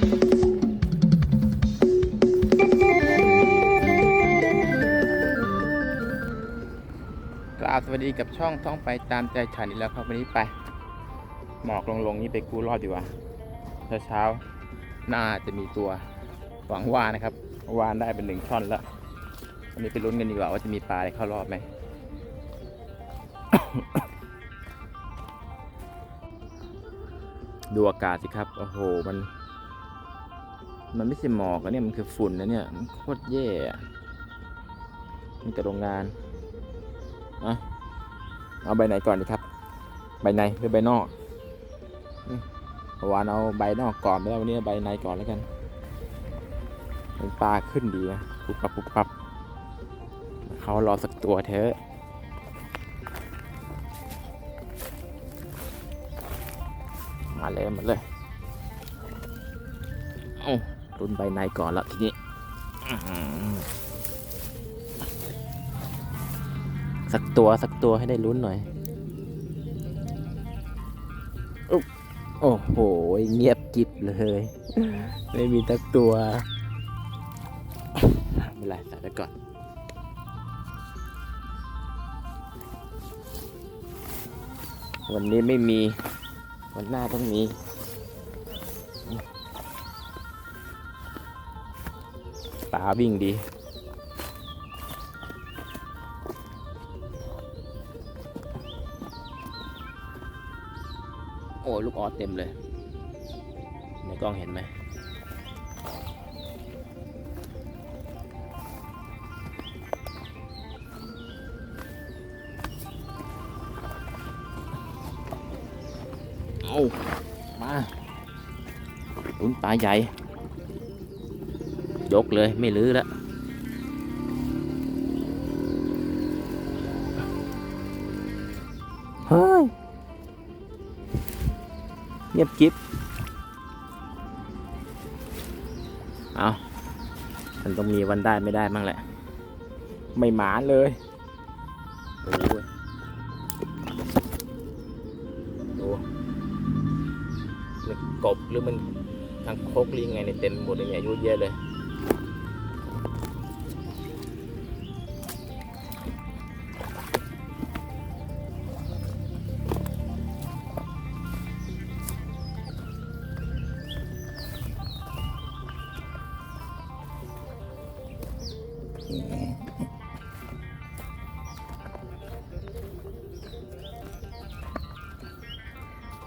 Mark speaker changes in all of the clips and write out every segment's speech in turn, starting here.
Speaker 1: กราบสวัสดีกับช่องต้องไปตามใจฉันอีกแล้วครับวันนี้ไป หมอกลงๆนี่ไปกู้รอดดีกว่าเช้าเช้าๆน่าจะมีตัวหวังว่านะครับวานได้เป็นหนึ่งช่อนแล้ววันนี้ไปลุ้นกันดีกว่าว่าจะมีปลาอะไรเข้ารอบไหมดูอากาศสิครับ โอ้โห มัน มันไม่ใช่หมอกอะเนี่ยมันคือฝุ่นนะเนี่ยมันโคตรแย่มีแต่โรงงานอะเอาใบไหนก่อนดีครับ ใบในหรือใบนอกวานเอาใบนอกก่อนไปแล้ววันนี้เอาใบในก่อนแล้วกันเป็นปลาขึ้นดีนะปุบปับปุบปับเขารอสักตัวเถอะมาเลยมาเลยเอารุนใบในก่อนละทีนี้อื้อหือสักตัวสักตัวให้ได้ลุ้นหน่อยอุ๊บโอ้โห เงียบกิบเลย ไม่มีสักตัวไม่เป็นไรใส่ไปก่อนวันนี้ไม่มี วันหน้าต้องมี ปลาวิ่งดี โอ้ยลูกออสเต็มเลย ในกล้องเห็นไหมเอามาลุ้นปลาใหญ่ ยกเลยไม่ลื้อแล้วเฮ้ยเงียบกิ๊บเอามันต้องมีวันได้ไม่ได้มั่งแหละ ไม่หมานเลยโอ้ยดูมันกบหรือมันทางโคกลิงไงในยเต็มหมดเลยเนี่ยอายุเยอะเลย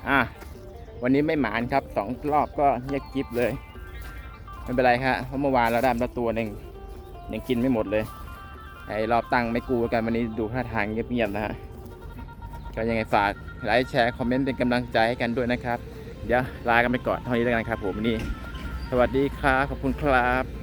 Speaker 1: อะวันนี้ไม่หมานครับสองรอบก็เงียบกริบเลย ไม่เป็นไรครับเพราะเมื่อวานเราได้มาตัวหนึ่งยังกินไม่หมดเลยไอ้รอบตั้งไม่กูกันวันนี้ดูท่าทางเงียบๆนะฮะก็ยังไงฝากไลค์แชร์คอมเมนต์เป็นกำลังใจให้กันด้วยนะครับ เดี๋ยวลากันไปก่อนเท่านี้แล้วกันครับผมนนี้สวัสดีครับขอบคุณครับ